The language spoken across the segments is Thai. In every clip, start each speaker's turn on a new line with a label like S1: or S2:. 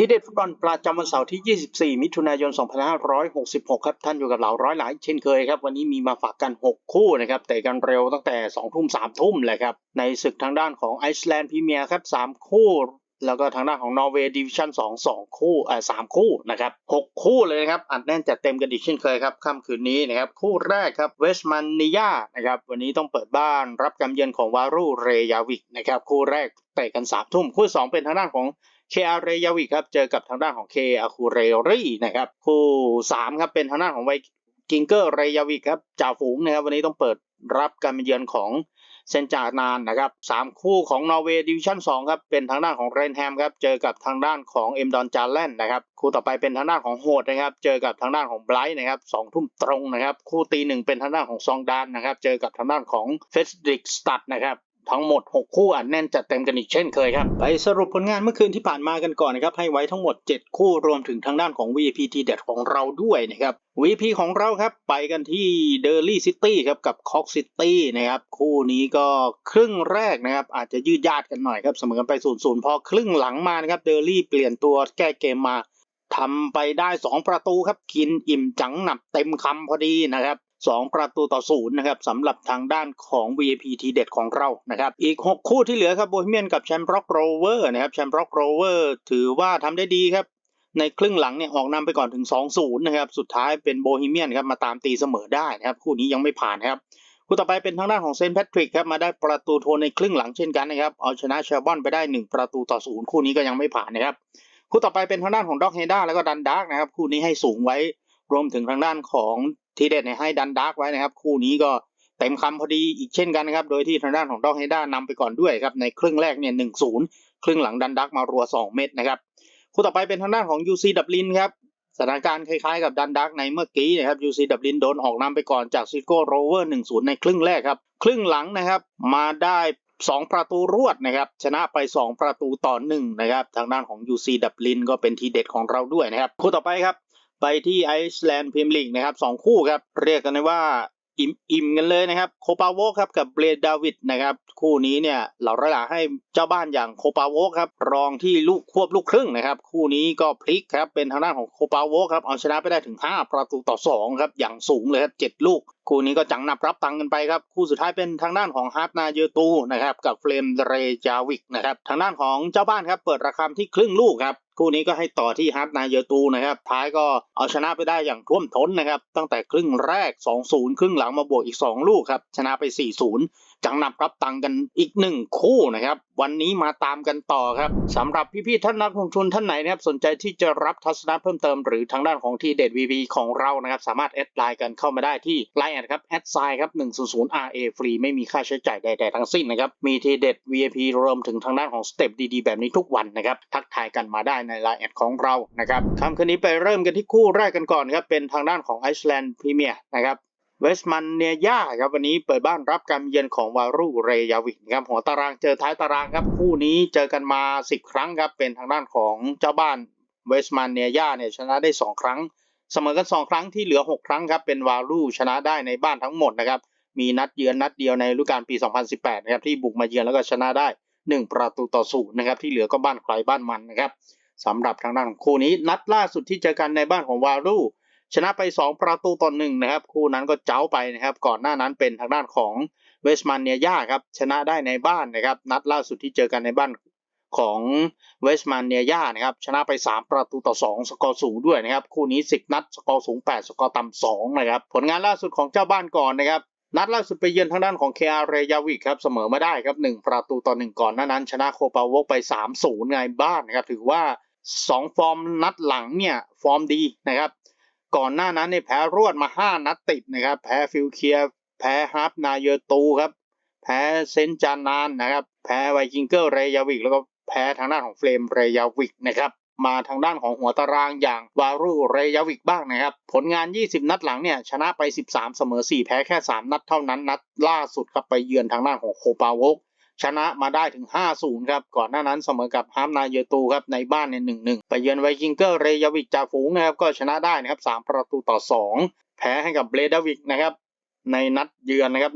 S1: ที่เด็ดฟุตบอลประจำวันเสาร์ที่ 24 มิถุนายน 2566 ครับ ท่านอยู่กับเราร้อยหลายเช่นเคยครับ วันนี้มีมาฝากกัน 6 คู่นะครับเตะกันเร็วตั้งแต่ 2 ทุ่ม 3 ทุ่มเลยครับ ในศึกทางด้านของไอซ์แลนด์พรีเมียร์ครับ 3 คู่ แล้วก็ทางด้านของนอร์เวย์ดิวิชั่น 2 2 คู่เอ่อ3คู่นะครับ 6 คู่เลยนะครับ อัดแน่นจัดเต็มกันอีกเช่นเคยครับค่ำคืนนี้นะครับ คู่แรกครับเวสมันนิยานะครับ วันนี้ต้องเปิดบ้านรับการเยือนของวารุเรยาวิกนะครับ คู่แรกเตะกัน3ทุ่ม คู่ 2 เป็นทางด้านของ เคอาเรยาวิกครับเจอกับทางด้านของเคอาคูเรรี่นะครับคู่สามครับเป็นทางด้านของไวกิงเกอร์เรยาวิกครับจ่าฝูงนะครับวันนี้ต้องเปิดรับการเยือนของเซนจานานนะครับสามคู่ของนอร์เวย์ดิวิชั่นสองครับเป็นทางด้านของเรนแฮมครับเจอกับทางด้านของเอ็มดอนจาร์แลนนะครับคู่ต่อไปเป็นทางด้านของโฮดนะครับเจอกับทางด้านของไบรท์นะครับสองทุ่มตรงนะครับคู่ตีหนึ่งเป็นทางด้านของซองดานนะครับเจอกับทางด้านของเฟสดิกสตัดนะครับ ทั้งหมด 6 คู่อันแน่นจัดเต็มกันอีกเช่นเคยครับ ไปสรุปผลงานเมื่อคืนที่ผ่านมากันก่อนนะครับ ให้ไว้ทั้งหมด 7 คู่รวมถึงทางด้านของ VP ทีเด็ดของเราด้วยนะครับ VP ของเราครับ ไปกันที่เดอร์ลี่ซิตี้ครับกับคอกซิตี้นะครับ คู่นี้ก็ครึ่งแรกนะครับ อาจจะยืดยาดกันหน่อยครับ เสมอกันไป0ูนย์พอครึ่งหลังมานะครับเดอร์ลี่เปลี่ยนตัวแก้เกมมาทำไปได้ 2 ประตูครับ กินอิ่มจังหนับเต็มคำพอดีนะครับ สองประตูต่อศูนย์นะครับสำหรับทางด้านของ VIP ทีเด็ดของเรานะครับอีก 6 คู่ที่เหลือครับโบฮีเมียนกับแชมป์ร็อกโรเวอร์นะครับแชมป์ร็อกโรเวอร์ถือว่าทำได้ดีครับในครึ่งหลังเนี่ยออกนำไปก่อนถึง 2-0 นะครับ สุดท้ายเป็นโบฮีเมียนครับมาตามตีเสมอได้นะครับ คู่นี้ยังไม่ผ่านครับคู่ต่อไปเป็นทางด้านของเซนต์แพทริกครับมาได้ประตูโทนในครึ่งหลังเช่นกันนะครับเอาชนะเชลบอนไปได้ 1 ประตูต่อศูนย์คู่นี้ก็ยังไม่ผ่านนะครับคู่ต่อไปเป็นทางด้านของด็อกเฮด้าแล้วก็ดันดาร์กนะครับคู่นี้ให้สูงไว้ รวมถึงทางด้านของทีเด็ดเนี่ยให้ดันดาร์กไว้นะครับ คู่นี้ก็เต็มคำพอดีอีกเช่นกันนะครับ โดยที่ทางด้านของดอกเฮด้านำไปก่อนด้วยครับในครึ่งแรกเนี่ยหนึ่งศูนย์ครึ่งหลังดันดักมารัว 2 เม็ดนะครับคู่ต่อไปเป็นทางด้านของ UC ดับลินครับสถานการณ์คล้ายๆกับดันดักในเมื่อกี้นะครับ UC ดับลินโดนออกนำไปก่อนจากซิโก้โรเวอร์หนึ่งศูนย์ในครึ่งแรกครับ ครึ่งหลังนะครับมาได้ 2 ประตูรวดนะครับชนะไป 2 ประตูต่อ1นะครับทางด้านของ UC ดับลินก็เป็นทีเด็ดของเราด้วยนะครับคู่ต่อไปครับ ไปที่ไอซ์แลนด์พรีเมียร์ลีกนะครับสองคู่ครับ เรียกกันว่าอิ่มอิ่มกันเลยนะครับโคปาโวครับกับเบรดดาวิดนะครับคู่นี้เนี่ยเราระดาให้เจ้าบ้านอย่างโคปาโวครับรองที่ลูกควบลูกครึ่งนะครับคู่นี้ก็พลิกครับเป็นทางด้านของโคปาโวครับเอาชนะไปได้ถึง 5 ประตูต่อ2ครับอย่างสูงเลยครับ7ลูก คู่นี้ก็จังนับรับตังกันไปครับ คู่สุดท้ายเป็นทางด้านของฮาร์ดนาเยอตูนะครับกับเฟรมเรจาวิกนะครับทางด้านของเจ้าบ้านครับเปิดราคาที่ครึ่งลูกครับคู่นี้ก็ให้ต่อที่ฮาร์ดนาเยอตูนะครับท้ายก็เอาชนะไปได้อย่างท่วมท้นนะครับตั้งแต่ครึ่งแรก 2-0 ครึ่งหลังมาบวกอีก 2 ลูกครับชนะไป 4-0 จังนำรับตังกันอีกหนึ่งคู่นะครับ วันนี้มาตามกันต่อครับสำหรับพี่ๆท่านนักลงทุนท่านไหนนะครับสนใจที่จะรับทัศนะเพิ่มเติมหรือทางด้านของทีเด็ด VV ของเรานะครับ สามารถแอดไลน์กันเข้ามาได้ที่ไลน์แอดครับแอดไซน์ครับ 100 RA ฟรีไม่มีค่าใช้จ่ายใดๆทั้งสิ้นนะครับ มีทีเด็ด VIP รวมถึงทางด้านของสเต็ปดีๆ แบบนี้ทุกวันนะครับ ทักทายกันมาได้ในไลน์แอดของเรานะครับคำคืนนี้ไปเริ่มกันที่คู่แรกกันก่อนครับเป็นทางด้านของไอซ์แลนด์พรีเมียร์นะครับ เวสมันเนียยาครับวันนี้เปิดบ้านรับการเยือนของวารุเรยาวิกครับหัวตารางเจอท้ายตารางครับคู่นี้เจอกันมา 10 ครั้งครับเป็นทางด้านของเจ้าบ้านเวสมันเนียยาเนี่ยชนะได้ 2 ครั้ง เสมอกัน 2 ครั้งที่เหลือ 6 ครั้งครับเป็นวารุชนะได้ในบ้านทั้งหมดนะครับมีนัดเยือนนัดเดียวในฤดูกาลปี 2018นะครับที่บุกมาเยือนแล้วก็ชนะได้ 1 ประตูต่อศูนย์นะครับที่เหลือก็บ้านใครบ้านมันนะครับสำหรับทางด้านของคู่นี้นัดล่าสุดที่เจอกันในบ้านของวารุ ชนะไป 2 ประตูต่อหนึ่งนะครับ คู่นั้นก็เจ้าไปนะครับ ก่อนหน้านั้นเป็นทางด้านของเวสมันเนียย่าครับ ชนะได้ในบ้านนะครับ นัดล่าสุดที่เจอกันในบ้านของเวสมันเนียย่านะครับ ชนะไป 3 ประตูต่อ 2 สกอร์สูงด้วยนะครับ คู่นี้ 10 นัด สกอร์สูง 8 สกอร์ต่ำ2นะครับ ผลงานล่าสุดของเจ้าบ้านก่อนนะครับ นัดล่าสุดไปเยือนทางด้านของเคอาเรยาวิกครับ เสมอมาได้ครับ 1 ประตูต่อ 1 ก่อนหน้านั้น ชนะโคปาวกไป 3-0ไงบ้านนะครับ ถือว่า 2 ฟอร์มนัดหลังเนี่ย ฟอร์มดีนะครับ ก่อนหน้านั้นเนี่ยแพ้รวดมา 5 นัดติดนะครับ แพ้ฟิลเคีย แพ้ฮาร์ปนาเยตูครับ แพ้เซนจานานนะครับ แพ้ไวกิงเกอร์เรยาวิก แล้วก็แพ้ทางด้านของเฟรมเรยาวิกนะครับ มาทางด้านของหัวตารางอย่างวารุเรยาวิกบ้างนะครับ ผลงาน 20 นัดหลังเนี่ยชนะไป 13 เสมอ 4 แพ้แค่ 3 นัดเท่านั้นนัดล่าสุดครับไปเยือนทางด้านของโคปาวก ชนะมาได้ถึง 5-0 ครับ ก่อนหน้านั้นเสมอกับฮามนาเยตูครับในบ้านเนี่ย1-1ไปเยือนไวกิงเกอร์เรยาวิกจ่าฝูงนะครับก็ชนะได้นะครับ3ประตูต่อ 2 แพ้ให้กับเบรดาวิกนะครับในนัดเยือนนะครับ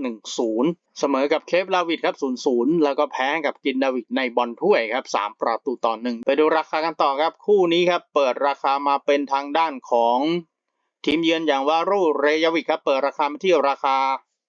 S1: 1-0 เสมอกับเคปลาวิดครับ 0-0 แล้วก็แพ้กับกินดาวิดในบอลถ้วยครับ 3 ประตูต่อหนึ่งไปดูราคากันต่อครับ คู่นี้ครับ เปิดราคามาเป็นทางด้านของทีมเยือนอย่างวารุเรยาวิกครับ เปิดราคามาที่ราคา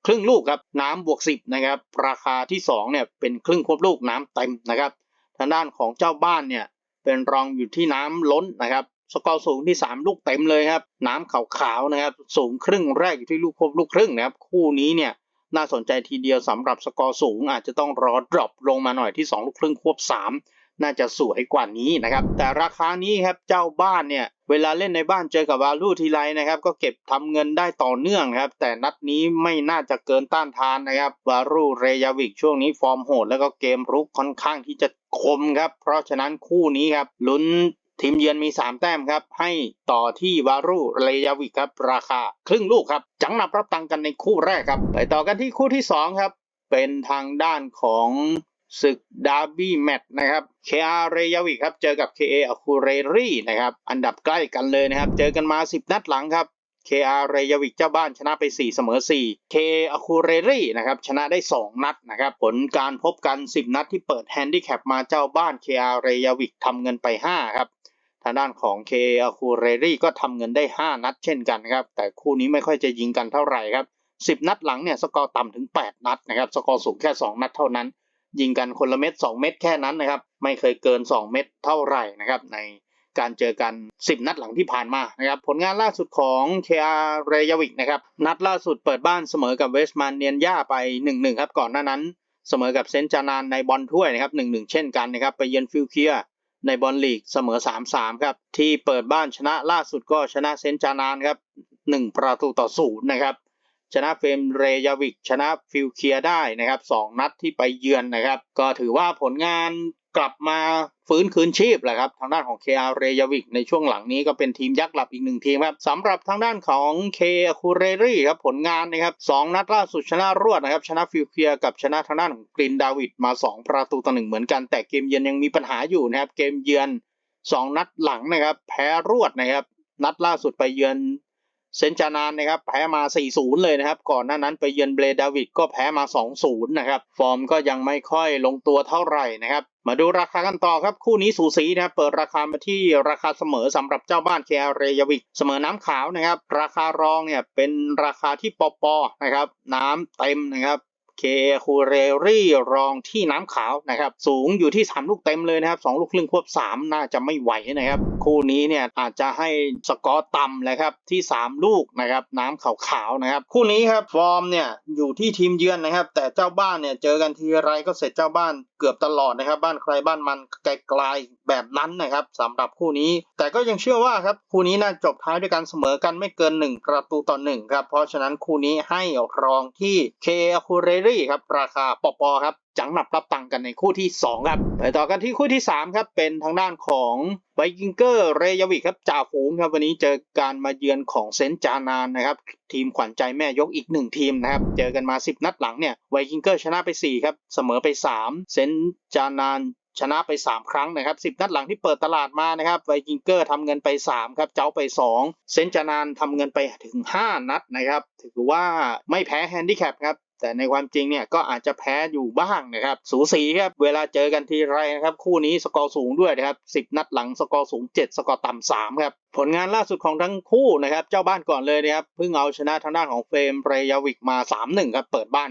S1: ครึ่งลูกครับน้ำบวก 10นะครับราคาที่2เนี่ยเป็นครึ่งควบลูกน้ำเต็มนะครับทางด้านของเจ้าบ้านเนี่ยเป็นรองอยู่ที่น้ำล้นนะครับสกอร์สูงที่ 3 ลูกเต็มเลยครับน้ำขาวๆนะครับสูงครึ่งแรกอยู่ที่ลูกควบลูกครึ่งนะครับคู่นี้เนี่ยน่าสนใจทีเดียวสำหรับสกอร์สูงอาจจะต้องรอดรอปลงมาหน่อยที่ 2 ลูกครึ่งควบ 3 น่าจะสวยกว่านี้นะครับ แต่ราคานี้ครับเจ้าบ้านเนี่ยเวลาเล่นในบ้านเจอกับวาลูทีไรนะครับ ก็เก็บทำเงินได้ต่อเนื่องครับ แต่นัดนี้ไม่น่าจะเกินต้านทานนะครับวารูเรยาวิกช่วงนี้ฟอร์มโหด แล้วก็เกมรุกค่อนข้างที่จะคมครับ เพราะฉะนั้นคู่นี้ครับลุ้นทีมเยือนมี 3 แต้มครับ ให้ต่อที่วารุเรยาวิกครับ ราคาครึ่งลูกครับ จังหนับรับตังกันในคู่แรกครับ ไปต่อกันที่คู่ที่ 2 ครับ เป็นทางด้านของ ศึกดาร์บี้แมตช์นะครับเคอาเรยาวิกครับ เจอกับ KA อคูเรรี่นะครับ อันดับใกล้กันเลยนะครับ เจอกันมา 10 นัดหลังครับ KR เรยาวิกเจ้าบ้านชนะไป 4 เสมอ4 K อคูเรรี่นะครับชนะได้ 2 นัดนะครับ ผลการพบกัน 10 นัดที่เปิดแฮนดิแคปมาเจ้าบ้าน KR เรยาวิกทำเงินไป 5 ครับ ทางด้านของ K อคูเรรี่ก็ทำเงินได้ 5 นัดเช่นกันครับ แต่คู่นี้ไม่ค่อยจะยิงกันเท่าไหร่ครับ 10 นัดหลังเนี่ยสกอร์ต่ำถึง 8 นัดนะครับ สกอร์สูงแค่ 2 นัดเท่านั้น ยิงกันคนละเม็ด2 เม็ดแค่นั้นนะครับ ไม่เคยเกิน 2 เม็ดเท่าไหร่นะครับ ในการเจอกัน 10 นัดหลังที่ผ่านมานะครับ ผลงานล่าสุดของ KR เรยาวิกนะครับ นัดล่าสุดเปิดบ้านเสมอกับเวสต์มันเนียนย่าไป 1-1 ครับ ก่อนหน้านั้น เสมอกับเซนจานานในบอลถ้วยนะครับ 1-1 เช่นกันนะครับ ไปเยือนฟิลเคียในบอลลีกเสมอ 3-3 ครับ ที่เปิดบ้านชนะล่าสุดก็ชนะเซนจานานครับ 1 ประตูต่อศูนย์นะครับ ชนะเฟรมเรยาวิกชนะฟิลเคียได้นะครับสองนัดที่ไปเยือนนะครับ ก็ถือว่าผลงานกลับมาฟื้นคืนชีพแหละครับทางด้านของ KR เรยาวิกในช่วงหลังนี้ก็เป็นทีมยักษ์หลับอีกหนึ่งทีมครับสำหรับทางด้านของ K คูเรรี่ครับผลงานนะครับสองนัดล่าสุดชนะรวดนะครับชนะฟิลเคียกับชนะทางด้านของกรินดาวิดมา 2 ประตูต่อหนึ่งเหมือนกันแต่เกมเยือนยังมีปัญหาอยู่นะครับเกมเยือน 2 นัดหลังนะครับแพ้รวดนะครับนัดล่าสุดไปเยือน เซนจานานนะครับแพ้มา 4-0 เลยนะครับ ก่อนหน้านั้นไปเยือนเบรดาวิดก็แพ้มา 2-0 นะครับ ฟอร์มก็ยังไม่ค่อยลงตัวเท่าไหร่นะครับมาดูราคากันต่อครับ คู่นี้สูสีนะครับเปิดราคามาที่ราคาเสมอสำหรับเจ้าบ้านเคอเรยวิก เสมอน้ำขาวนะครับ ราคารองเนี่ยเป็นราคาที่ปอปอนะครับ น้ำเต็มนะครับ เคคูเรรี่รองที่น้ำขาวนะครับ สูงอยู่ที่ 3 ลูกเต็มเลยนะครับ 2 ลูกครึ่งควบ 3 น่าจะไม่ไหวนะครับ คู่นี้เนี่ยอาจจะให้สกอร์ต่ำเลยครับที่ 3 ลูกนะครับน้ำขาวๆนะครับ คู่นี้ครับฟอร์มเนี่ยอยู่ที่ทีมเยือนนะครับ แต่เจ้าบ้านเนี่ยเจอกันทีไรก็เสร็จเจ้าบ้านเกือบตลอดนะครับ บ้านใครบ้านมันไกลๆแบบนั้นนะครับสำหรับคู่นี้ แต่ก็ยังเชื่อว่าครับคู่นี้น่าจบท้ายด้วยการเสมอกันไม่เกิน 1 ประตูต่อ1ครับเพราะฉะนั้นคู่นี้ให้รองที่เคอคูเรรี่ครับราคาปอปอครับจังหนับรับตังกันในคู่ที่ 2 ครับไปต่อกันที่คู่ที่ 3 ครับ เป็นทางด้านของไวกิงเกอร์เรยวิกครับจ่าฝูงครับ วันนี้เจอการมาเยือนของเซนจานานนะครับ ทีมขวัญใจแม่ยกอีกหนึ่งทีมนะครับ เจอกันมา 10 นัดหลังเนี่ยไวกิงเกอร์ชนะไป 4 ครับ เสมอไป 3 เซนจานาน ชนะไป 3 ครั้งนะครับ 10 นัดหลังที่เปิดตลาดมานะครับไวกิงเกอร์ทำเงินไป 3 ครับ เจ้าไป 2 เซนจานานทำเงินไปถึง 5 นัดนะครับ ถือว่าไม่แพ้แฮนดิแคปครับแต่ในความจริงเนี่ยก็อาจจะแพ้อยู่บ้างนะครับ สูสีครับ เวลาเจอกันทีไรนะครับ คู่นี้สกอร์สูงด้วยนะครับ 10 นัดหลังสกอร์สูง 7 สกอร์ต่ำ3ครับ ผลงานล่าสุดของทั้งคู่นะครับ เจ้าบ้านก่อนเลยนะครับ เพิ่งเอาชนะทางด้านของเฟรมเรยาวิกมา 3-1 ครับ เปิดบ้าน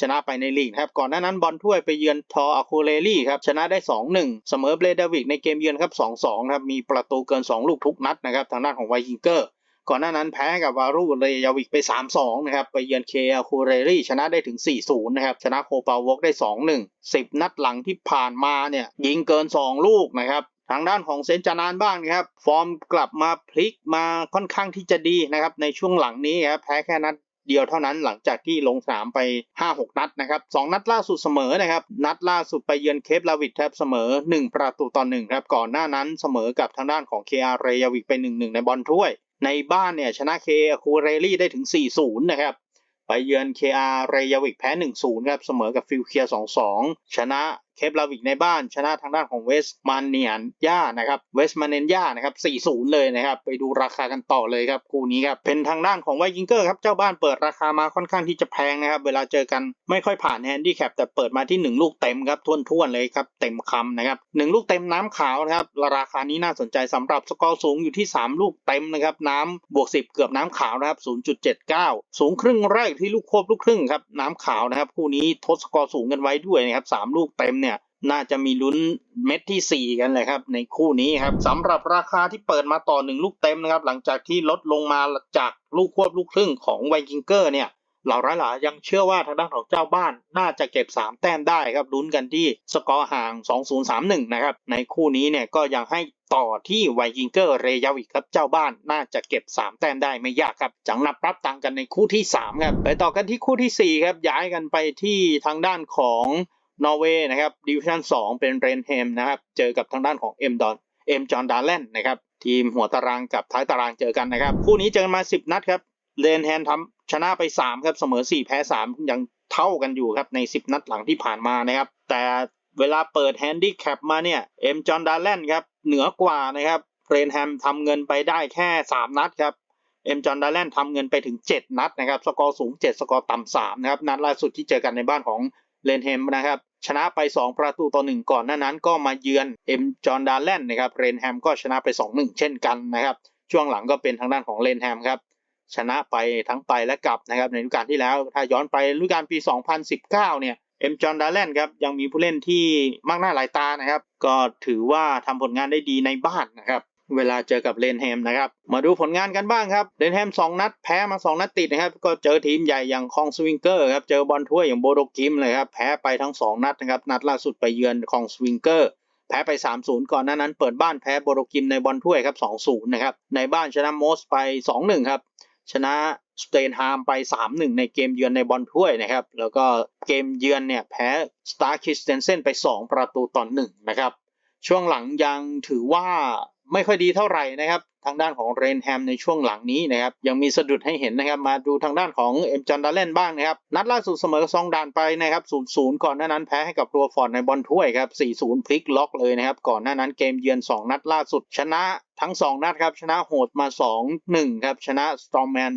S1: ชนะไปในลีกครับก่อนหน้านั้นบอลถ้วยไปเยือนทออาคูเลรี่ครับชนะได้ 2-1 เสมอเบรดาวิกในเกมเยือนครับ 2-2 ครับมีประตูเกิน 2 ลูกทุกนัดนะครับทางด้านของไวคิงเกอร์ก่อนหน้านั้นแพ้กับวารุเรยาวิกไป 3-2 นะครับ ไปเยือนเคอาคูเรรี่ชนะได้ถึง 4-0 นะครับ ชนะโคปาวกได้ 2-1 10 นัดหลังที่ผ่านมาเนี่ยยิงเกิน 2 ลูกนะครับ ทางด้านของเซนจานานบ้างนะครับ ฟอร์มกลับมาพลิกมาค่อนข้างที่จะดีนะครับ ในช่วงหลังนี้ครับ แพ้แค่นัด เดียวเท่านั้นหลังจากที่ลงสนามไป 5-6 นัดนะครับ2นัดล่าสุดเสมอนะครับ นัดล่าสุดไปเยือนเคปลาวิดแทบเสมอ 1 ประตูต่อ1ครับก่อนหน้านั้นเสมอกับทางด้านของเคอาเรยาวิกไป 1-1 ในบอลถ้วย ในบ้านเนี่ยชนะเคอาคูเรลี่ได้ถึง 4-0 นะครับไปเยือน KR เรยาวิกแพ้ 1-0 ครับ เสมอกับฟิลเคีย 2-2 ชนะ เคปลาวิกในบ้านชนะทางด้านของเวสมาเนียนย่านะครับเวสมาเนียนย่านะครับ 4-0 เลยนะครับ ไปดูราคากันต่อเลยครับคู่นี้ครับ เป็นทางด้านของไวกิงเกอร์ครับ เจ้าบ้านเปิดราคามาค่อนข้างที่จะแพงนะครับ เวลาเจอกันไม่ค่อยผ่านแฮนดี้แคปแต่เปิดมาที่ 1 ลูกเต็มครับท้วนๆเลยครับ เต็มคำนะครับ1ลูกเต็มน้ำขาวนะครับราคานี้น่าสนใจสำหรับสกอร์สูงอยู่ที่ 3 ลูกเต็มนะครับน้ำบวก 10 เกือบน้ำขาวนะครับ 0.79 สูงครึ่งแรกที่ลูกควบลูกครึ่งครับน้ำขาวนะครับคู่นี้ทดสกอร์สูงกันไว้ด้วยนะครับสามลูกเต็ม น่าจะมีลุ้นเม็ดที่ 4 กันเลยครับ ในคู่นี้ครับสำหรับราคาที่เปิดมาต่อ1ลูกเต็มนะครับ หลังจากที่ลดลงมาจากลูกควบลูกครึ่งของไวกิงเกอร์เนี่ยเหล่าร้ายหลายังเชื่อว่าทางด้านของเจ้าบ้านน่าจะเก็บ 3 แต้มได้ครับลุ้นกันที่สกอร์ห่าง 2031 นะครับ ในคู่นี้เนี่ยก็ยังให้ต่อที่ไวกิงเกอร์เรยาวิกครับเจ้าบ้านน่าจะเก็บ 3 แต้มได้ไม่ยากครับ จังนับรับตังกันในคู่ที่ 3 ครับ ไปต่อกันที่คู่ทีสี่4 ครับย้ายกันไปที่ทางด้านของ นอร์เวย์นะครับดิวิชั่น2 เป็นเรนเฮมนะครับ เจอกับทางด้านของเอ็มดอนเอ็มจอห์นดาร์แลนนะครับ ทีมหัวตารางกับท้ายตารางเจอกันนะครับ คู่นี้เจอกันมา 10 นัดครับเรนแฮมทำชนะไป 3 ครับเสมอ 4 แพ้ 3 ยังเท่ากันอยู่ครับใน 10 นัดหลังที่ผ่านมานะครับ แต่เวลาเปิดแฮนดี้แคปมาเนี่ยเอ็มจอห์นดาร์แลนครับเหนือกว่านะครับเรนแฮมทำเงินไปได้แค่ 3 นัดครับเอ็มจอห์นดาร์แลนทำเงินไปถึง 7 นัดนะครับ สกอร์สูง 7 สกอร์ต่ำ3นะครับ นัดล่าสุดที่เจอกันในบ้านของ เรนแฮมนะครับชนะไป 2 ประตูต่อ 1 ก่อนหน้านั้นก็มาเยือนเอ็มจอห์นดาร์แลนด์นะครับเรนแฮมก็ชนะไป 2-1 เช่นกันนะครับช่วงหลังก็เป็นทางด้านของเรนแฮมครับชนะไปทั้งไปและกลับนะครับในฤดูกาลที่แล้ว ถ้าย้อนไปฤดูกาลปี 2019 เนี่ยเอ็มจอห์นดาร์แลนด์ครับยังมีผู้เล่นที่มากหน้าหลายตานะครับก็ถือว่าทำผลงานได้ดีในบ้านนะครับ เวลาเจอกับเลนแฮมนะครับ มาดูผลงานกันบ้างครับเลนแฮม2 นัดแพ้มา 2 นัดติดนะครับ ก็เจอทีมใหญ่อย่างคองสวิงเกอร์ครับ เจอบอลถ้วยอย่างโบโดกิมเลยครับ แพ้ไปทั้ง 2 นัดนะครับ นัดล่าสุดไปเยือนคองสวิงเกอร์แพ้ไป 3-0 ก่อนหน้านั้นเปิดบ้านแพ้โบโดกิมในบอลถ้วยครับ 2-0 นะครับ ในบ้านชนะโมสไป 2-1 ครับ ชนะสเตนฮามไป 3-1 ในเกมเยือนในบอลถ้วยนะครับ แล้วก็เกมเยือนเนี่ยแพ้สตาร์คิสเตนเซนไป 2 ประตูต่อ1นะครับ ช่วงหลังยังถือว่า ไม่ค่อยดีเท่าไหร่นะครับ ทางด้านของเรนแฮมในช่วงหลังนี้นะครับ ยังมีสะดุดให้เห็นนะครับ มาดูทางด้านของเอ็มจอนดาเลนบ้างนะครับ นัดล่าสุดเสมอกับซองด่านไปนะครับ0-0ก่อนหน้านั้นแพ้ให้กับรัวฟอร์ดในบอลถ้วยครับ4-0พลิกล็อกเลยนะครับ ก่อนหน้านั้นเกมเยือน 2 นัดล่าสุดชนะทั้ง 2 นัดครับ ชนะโหดมา 2-1 ครับชนะสตอมแมน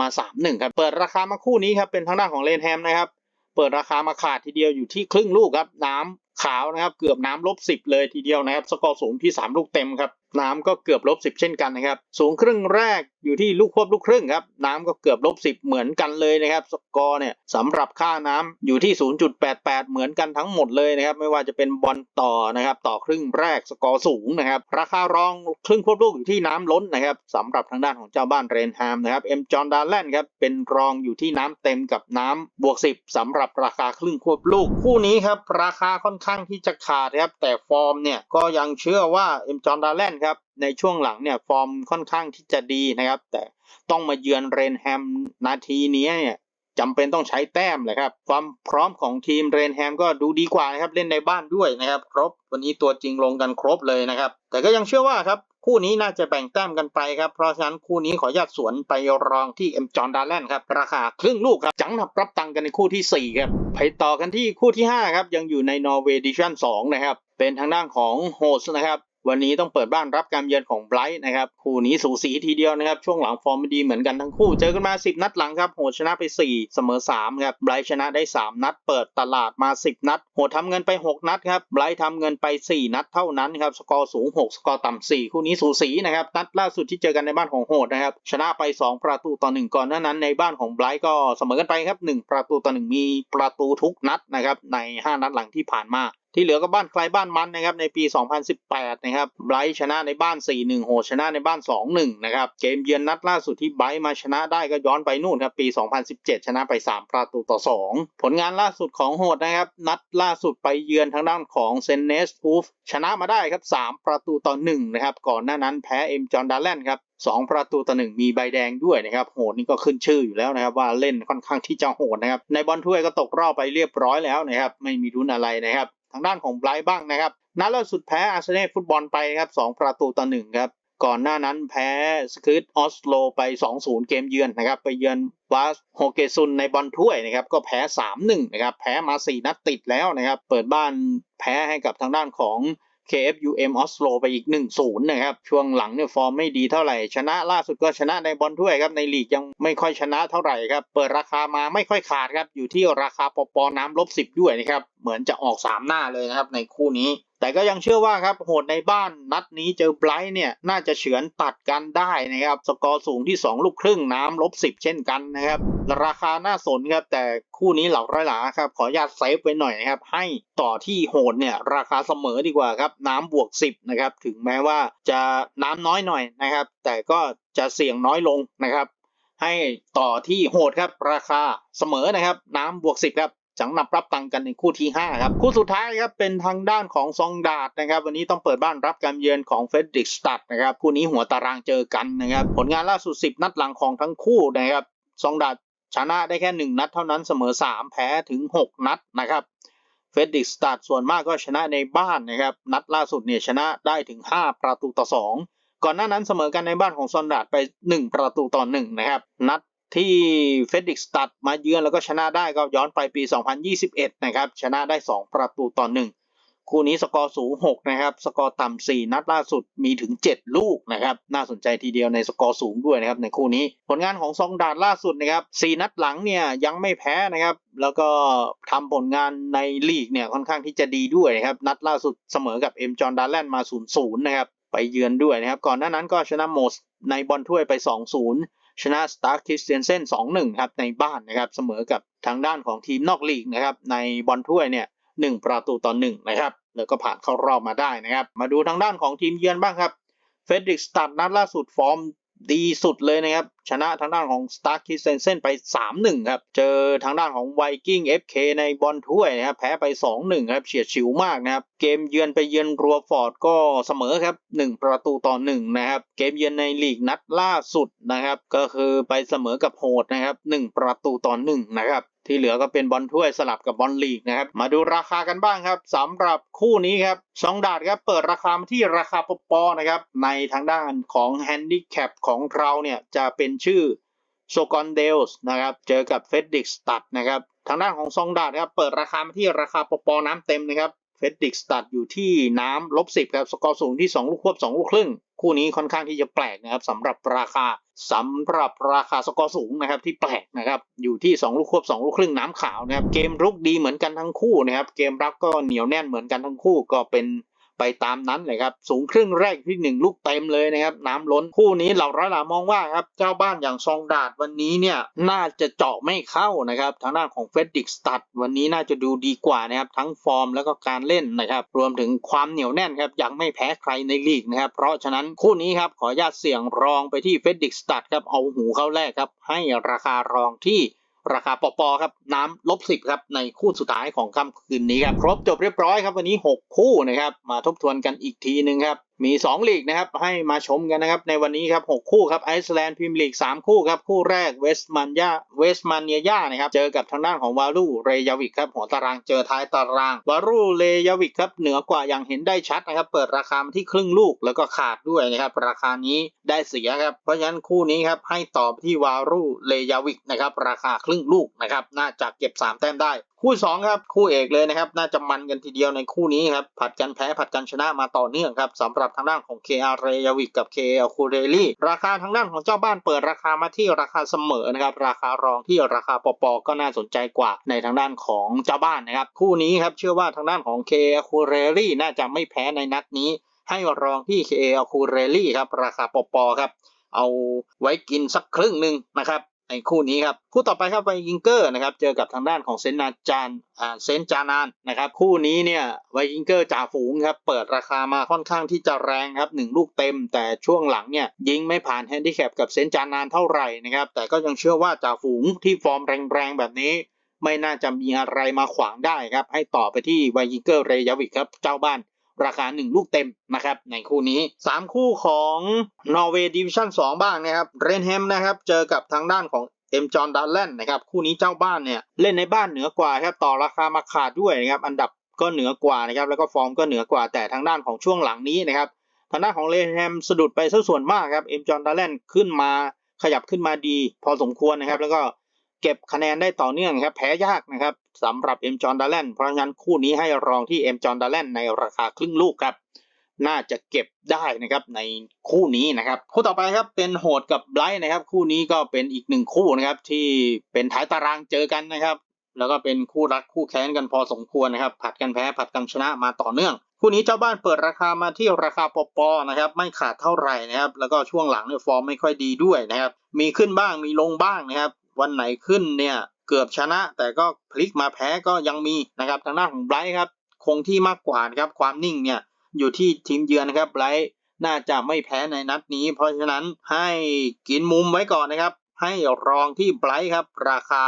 S1: มา 3-1 ครับ เปิดราคามาคู่นี้ครับเป็นทางด้านของเรนแฮมนะครับเปิดราคามาขาดทีเดียวอยู่ที่ครึ่งลูกครับน้ำขาวนะครับเกือบน้ำลบสิบเลยทีเดียวนะครับ สกอร์สูงที่ 3 ลูกเต็มครับน้ำก็เกือบลบสิบเช่นกันนะครับสูงครึ่งแรกอยู่ที่ลูกควบลูกครึ่งครับน้ำก็เกือบลบสิบเหมือนกันเลยนะครับสกอร์เนี่ยสำหรับค่าน้ำอยู่ที่ 0.88 เหมือนกันทั้งหมดเลยนะครับไม่ว่าจะเป็นบอลต่อนะครับต่อครึ่งแรกสกอร์สูงนะครับราคารองครึ่งควบลูกอยู่ที่น้ำล้นนะครับสำหรับทางด้านของเจ้าบ้านเรนแฮมนะครับเอ็มจอห์นดาร์แลนด์ครับเป็นรองอยู่ที่น้ำเต็มกับน้ำบวก 10สำหรับราคาครึ่งควบลูก คู่นี้ครับราคาค่อนข้างที่จะขาดครับแต่ฟอร์มเนี่ยก็ยังเชื่อว่าเอ็มจอห์นดาร์แลนดครับในช่วงหลังเนี่ยฟอร์มค่อนข้างที่จะดีนะครับ แต่ต้องมาเยือนเรนแฮมนาทีนี้เนี่ยจำเป็นต้องใช้แต้มเลยครับ ความพร้อมของทีมเรนแฮมก็ดูดีกว่านะครับ เล่นในบ้านด้วยนะครับ ครบ วันนี้ตัวจริงลงกันครบเลยนะครับ แต่ก็ยังเชื่อว่าครับ คู่นี้น่าจะแบ่งแต้มกันไปครับ เพราะฉะนั้นคู่นี้ขออนุญาตสวนไปรองที่เอ็มจอห์นดาร์แลนด์ครับ ราคาครึ่งลูกครับ จังหับรับตังกันในคู่ที่ 4 ครับ ไปต่อกันที่คู่ที่ 5 ครับ ยังอยู่ในนอร์เวย์ดิชั่น2นะครับ เป็นทางด้านของโฮสนะครับ วันนี้ต้องเปิดบ้านรับการเยือนของไบรท์นะครับคู่นี้สูสีทีเดียวนะครับ ช่วงหลังฟอร์มดีเหมือนกันทั้งคู่ เจอกันมา 10 นัดหลังครับโหดชนะไป 4 เสมอ3ครับไบรท์ชนะได้ 3 นัด เปิดตลาดมา 10 นัดโหดทำเงินไป 6 นัดครับไบรท์ทำเงินไป 4 นัดเท่านั้นครับสกอร์สูง 6 สกอร์ต่ำ4คู่นี้สูสีนะครับนัดล่าสุดที่เจอกันในบ้านของโหดนะครับชนะไป 2 ประตูต่อ1ก่อนหน้านั้นในบ้านของไบรท์ก็เสมอกันไปครับ1ประตูต่อ1มีประตูทุกนัดนะครับใน 5 นัดหลังที่ผ่านมา ที่เหลือก็บ้านใครบ้านมันนะครับในปี 2018 นะครับไบรท์ชนะในบ้าน 4-1 โหดชนะในบ้าน 2-1 นะครับเกมเยือนนัดล่าสุดที่ไบรท์มาชนะได้ก็ย้อนไปนู่นครับปี 2017 ชนะไป 3 ประตูต่อ 2 ผลงานล่าสุดของโหดนะครับนัดล่าสุดไปเยือนทางด้านของเซนเนสฟูฟชนะมาได้ครับ 3 ประตูต่อ 1 นะครับก่อนหน้านั้นแพ้เอ็มจอห์นดาแลนด์ครับสองประตูต่อหนึ่งมีใบแดงด้วยนะครับโหดนี่ก็ขึ้นชื่ออยู่แล้วนะครับ ว่าเล่นค่อนข้างที่จะโหดนะครับในบอลถ้วยก็ตกรอบไปเรียบร้อยแล้วนะครับไม่มีรุนอะไรนะครับ ทางด้านของไบรท์บ้างนะครับ นัดล่าสุดแพ้อาร์เซนอลฟุตบอลไปครับสองประตูต่อหนึ่งครับ ก่อนหน้านั้นแพ้สคริตออสโลไป 2-0 เกมเยือนนะครับ ไปเยือนวาสโฮเกซุนในบอลถ้วยนะครับ ก็แพ้ 3-1 นะครับ แพ้มา 4 นัดติดแล้วนะครับ เปิดบ้านแพ้ให้กับทางด้านของ KFUM ออสโลไปอีก 1-0 นะครับ ช่วงหลังเนี่ยฟอร์มไม่ดีเท่าไหร่ ชนะล่าสุดก็ชนะในบอลถ้วยครับ ในลีกยังไม่ค่อยชนะเท่าไหร่ครับ เปิดราคามาไม่ค่อยขาดครับ อยู่ที่ราคาปอปอน้ำลบ10 ด้วยนะครับ เหมือนจะออก 3 หน้าเลยนะครับในคู่นี้ แต่ก็ยังเชื่อว่าครับโหดในบ้านนัดนี้เจอไบรท์เนี่ยน่าจะเฉือนตัดกันได้นะครับสกอร์สูงที่ 2 ลูกครึ่งน้ำลบ10 เช่นกันนะครับราคาน่าสนครับแต่คู่นี้เหล่าร้อยหลาครับขออนุญาตเซฟไว้หน่อยนะครับให้ต่อที่โหดเนี่ยราคาเสมอดีกว่าครับน้ำบวก 10นะครับถึงแม้ว่าจะน้ำน้อยหน่อยนะครับแต่ก็จะเสี่ยงน้อยลงนะครับให้ต่อที่โหดครับราคาเสมอนะครับน้ำบวก 10ครับ จังนับรับตังค์กันในคู่ที่ 5 ครับ คู่สุดท้ายครับเป็นทางด้านของซองดาดนะครับ วันนี้ต้องเปิดบ้านรับการเยือนของเฟดริกสตัดนะครับ คู่นี้หัวตารางเจอกันนะครับ ผลงานล่าสุด 10 นัดหลังของทั้งคู่นะครับซองดาดชนะได้แค่ 1 นัดเท่านั้นเสมอ 3 แพ้ถึง 6 นัดนะครับเฟดริกสตัดส่วนมากก็ชนะในบ้านนะครับ นัดล่าสุดเนี่ยชนะได้ถึง 5 ประตูต่อ 2 ก่อนหน้านั้นเสมอกันในบ้านของซอนดาดไป 1 ประตูต่อ1นะครับนัด ที่เฟดิกสตัดมาเยือนแล้วก็ชนะได้ก็ย้อนไปปี 2021 นะครับ ชนะได้ 2 ประตูต่อ 1 คู่นี้สกอร์สูง 6 นะครับ สกอร์ต่ำ4 นัดล่าสุดมีถึง 7 ลูกนะครับ น่าสนใจทีเดียวในสกอร์สูงด้วยนะครับในคู่นี้ ผลงานของซองดาดล่าสุดนะครับ 4 นัดหลังเนี่ยยังไม่แพ้นะครับ แล้วก็ทำผลงานในลีกเนี่ยค่อนข้างที่จะดีด้วยนะครับ นัดล่าสุดเสมอกับเอ็มจอห์นดาแลนด์มา 0-0 นะครับ ไปเยือนด้วยนะครับ ก่อนหน้านั้นก็ชนะโมสในบอลถ้วยไป 2-0 ชนะสตาร์คิสเตียนเซนสองหนึ่งครับในบ้านนะครับเสมอกับทางด้านของทีมนอกลีกนะครับในบอลถ้วยเนี่ย1ประตูต่อ1นะครับแล้วก็ผ่านเข้ารอบมาได้นะครับ มาดูทางด้านของทีมเยือนบ้างครับเฟดริกสตัดนัดล่าสุดฟอร์ม ดีสุดเลยนะครับ ชนะทางด้านของสตาร์คิสเซนเซนไป 3-1 ครับ เจอทางด้านของไวกิ้ง FK ในบอลถ้วยนะครับ แพ้ไป 2-1 ครับ เฉียดฉิวมากนะครับ เกมเยือนไปเยือนรัวฟอร์ดก็เสมอครับ 1 ประตูต่อ 1 นะครับ เกมเยือนในลีกนัดล่าสุดนะครับ ก็คือไปเสมอกับโฮดนะครับ 1 ประตูต่อ 1 นะครับ ที่เหลือก็เป็นบอลถ้วยสลับกับบอลลีกนะครับมาดูราคากันบ้างครับสำหรับคู่นี้ครับสองดาดครับเปิดราคามาที่ราคาปปอนะครับในทางด้านของแฮนดิแคปของเราเนี่ยจะเป็นชื่อโซกอนเดลส์นะครับเจอกับเฟดดิกสตัดนะครับทางด้านของซองดาดครับเปิดราคามาที่ราคาปปอน้ำเต็มนะครับ เฟดดิกสตัดอยู่ที่น้ำลบสิบครับสกอร์สูงที่ 2 ลูกควบ 2 ลูกครึ่ง คู่นี้ค่อนข้างที่จะแปลกนะครับสำหรับราคาสำหรับราคาสกอร์สูงนะครับที่แปลกนะครับอยู่ที่ 2 ลูกควบ 2 ลูกครึ่งน้ำขาวนะครับเกมรุกดีเหมือนกันทั้งคู่นะครับเกมรับก็เหนียวแน่นเหมือนกันทั้งคู่ก็เป็น ไปตามนั้นเลยครับสูงครึ่งแรกที่ 1 ลูกเต็มเลยนะครับน้ำล้นคู่นี้เหล่าร้อยหลามองว่าครับเจ้าบ้านอย่างซองดาดวันนี้เนี่ยน่าจะเจาะไม่เข้านะครับทางด้านของเฟดดิกสตัดวันนี้น่าจะดูดีกว่านะครับทั้งฟอร์มแล้วก็การเล่นนะครับรวมถึงความเหนียวแน่นครับยังไม่แพ้ใครในลีกนะครับเพราะฉะนั้นคู่นี้ครับขออนุญาตเสี่ยงรองไปที่เฟดดิกสตัดครับเอาหูเข้าแรกครับให้ราคารองที่ ราคาปอปอครับน้ำลบสิบครับในคู่สุดท้ายของค่ำคืนนี้ครับครบจบเรียบร้อยครับวันนี้ 6 คู่นะครับมาทบทวนกันอีกทีหนึ่งครับ มี 2 ลีกนะครับ ให้มาชมกันนะครับ ในวันนี้ครับ 6 คู่ครับไอซ์แลนด์พรีเมียร์ลีก 3 คู่ครับ คู่แรกเวสต์มันยาเวสต์มันเนียานะครับ เจอกับทางด้านของวารูเรยาวิกครับ หัวตารางเจอท้ายตาราง วารูเรยาวิกครับ เหนือกว่าอย่างเห็นได้ชัดนะครับ เปิดราคามาที่ครึ่งลูกแล้วก็ขาดด้วยนะครับ ราคานี้ได้เสียครับ เพราะฉะนั้นคู่นี้ครับให้ตอบที่วารูเรยาวิกนะครับ ราคาครึ่งลูกนะครับ น่าจะเก็บ 3 แต้มได้คู่สองครับคู่เอกเลยนะครับ น่าจะมันกันทีเดียวในคู่นี้ครับ ผัดกันแพ้ผัดกันชนะมาต่อเนื่องครับสำหรับทางด้านของ KR เรยาวิกกับ KL คูเรลี่ราคาทางด้านของเจ้าบ้านเปิดราคามาที่ราคาเสมอนะครับราคารองที่ราคาปปก็น่าสนใจกว่าในทางด้านของเจ้าบ้านนะครับคู่นี้ครับเชื่อว่าทางด้านของ KL คูเรลี่น่าจะไม่แพ้ในนัดนี้ ให้รองที่ KL คูเรลี่ครับราคาปปครับเอาไว้กินสักครึ่งหนึ่งนะครับ ในคู่นี้ครับคู่ต่อไปครับไวกิงเกอร์นะครับเจอกับทางด้านของเซนนาจานอ่าเซนจานานนะครับคู่นี้เนี่ยไวกิงเกอร์จ่าฝูงครับเปิดราคามาค่อนข้างที่จะแรงครับหนึ่งลูกเต็ม แต่ช่วงหลังเนี่ยยิงไม่ผ่านแฮนดิแคปกับเซนจานานเท่าไหร่นะครับแต่ก็ยังเชื่อว่าจ่าฝูงที่ฟอร์มแรงๆแบบนี้ ไม่น่าจะมีอะไรมาขวางได้ครับให้ต่อไปที่ไวกิงเกอร์เรยาวิกครับเจ้าบ้าน ราคา 1 ลูกเต็มนะครับในคู่นี้ 3 คู่ของนอร์เวย์ดิวิชั่น2บ้างนะครับเรนแฮมนะครับเจอกับทางด้านของเอ็มจอห์นดัลแลนนะครับคู่นี้เจ้าบ้านเนี่ยเล่นในบ้านเหนือกว่าครับต่อราคามาขาดด้วยนะครับอันดับก็เหนือกว่านะครับแล้วก็ฟอร์มก็เหนือกว่าแต่ทางด้านของช่วงหลังนี้นะครับทางด้านของเลแฮมสะดุดไปซะส่วนมากครับเอ็มจอห์นดาแลนขึ้นมาขยับขึ้นมาดี พอสมควรนะครับแล้วก็ เก็บคะแนนได้ต่อเนื่องครับแพ้ยากนะครับสำหรับเอ็มจอห์นดาแลนเพราะฉะนั้นคู่นี้ให้รองที่เอ็มจอห์นดาแลนในราคาครึ่งลูกครับ น่าจะเก็บได้นะครับในคู่นี้นะครับ คู่ต่อไปครับเป็นโหดกับไบรท์นะครับ คู่นี้ก็เป็นอีกหนึ่งคู่นะครับที่เป็นท้ายตารางเจอกันนะครับ แล้วก็เป็นคู่รักคู่แค้นกันพอสมควรนะครับ ผัดกันแพ้ผัดกันชนะมาต่อเนื่องคู่นี้เจ้าบ้านเปิดราคามาที่ราคาปปนะครับไม่ขาดเท่าไหร่นะครับ แล้วก็ช่วงหลังเนี่ยฟอร์มไม่ค่อยดีด้วยนะครับ มีขึ้นบ้างมีลงบ้างนะครับ วันไหนขึ้นเนี่ยเกือบชนะ แต่ก็พลิกมาแพ้ก็ยังมีนะครับทางด้านของไบรท์ครับคงที่มากกว่านะครับความนิ่งเนี่ยอยู่ที่ทีมเยือนนะครับไบรท์น่าจะไม่แพ้ในนัดนี้ เพราะฉะนั้นให้กินมุมไว้ก่อนนะครับ ให้รองที่ไบรท์ครับ ราคา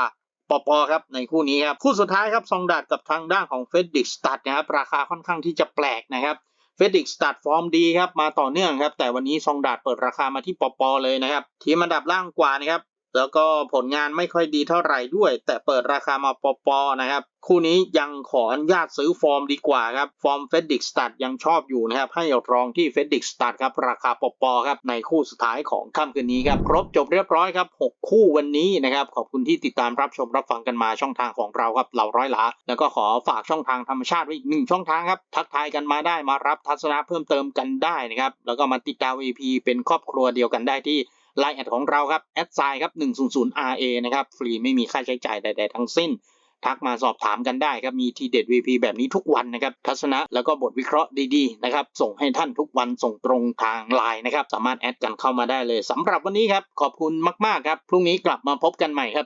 S1: ปอปอครับในคู่นี้ครับคู่สุดท้ายครับซองดัดกับทางด้านของเฟดดิกสตัดนะครับราคาค่อนข้างที่จะแปลกนะครับเฟดดิกสตัดฟอร์มดีครับมาต่อเนื่องครับแต่วันนี้ซองดัดเปิดราคามาที่ปอปอเลยนะครับทีมอันดับล่างกว่านะครับ แล้วก็ผลงานไม่ค่อยดีเท่าไหร่ด้วย แต่เปิดราคามาปอปอนะครับ คู่นี้ยังขออนุญาตซื้อฟอร์มดีกว่าครับ ฟอร์มเฟดดิกสตัดยังชอบอยู่นะครับ ให้รองที่เฟดดิกสตัดครับ ราคาปอปอครับในคู่สุดท้ายของค่ำคืนนี้ครับ ครบจบเรียบร้อยครับ 6 คู่วันนี้นะครับ ขอบคุณที่ติดตามรับชมรับฟังกันมาช่องทางของเราครับเหล่าร้อยหลาแล้วก็ขอฝากช่องทางธรรมชาติไว้อีกหนึ่งช่องทางครับทักทายกันมาได้มารับทัศนะเพิ่มเติมกันได้นะครับแล้วก็มาติดตาม VP เป็นครอบครัวเดียวกันได้ที่ ไลน์แอดของเราครับแอดไซน์ครับ 100 RA นะครับ ฟรีไม่มีค่าใช้จ่ายใดๆทั้งสิ้น ทักมาสอบถามกันได้ครับ มีทีเด็ด VP แบบนี้ทุกวันนะครับ ทัศนะแล้วก็บทวิเคราะห์ดีๆนะครับ ส่งให้ท่านทุกวันส่งตรงทางไลน์นะครับ สามารถแอดกันเข้ามาได้เลยสำหรับวันนี้ครับ ขอบคุณมากๆครับ พรุ่งนี้กลับมาพบกันใหม่ครับ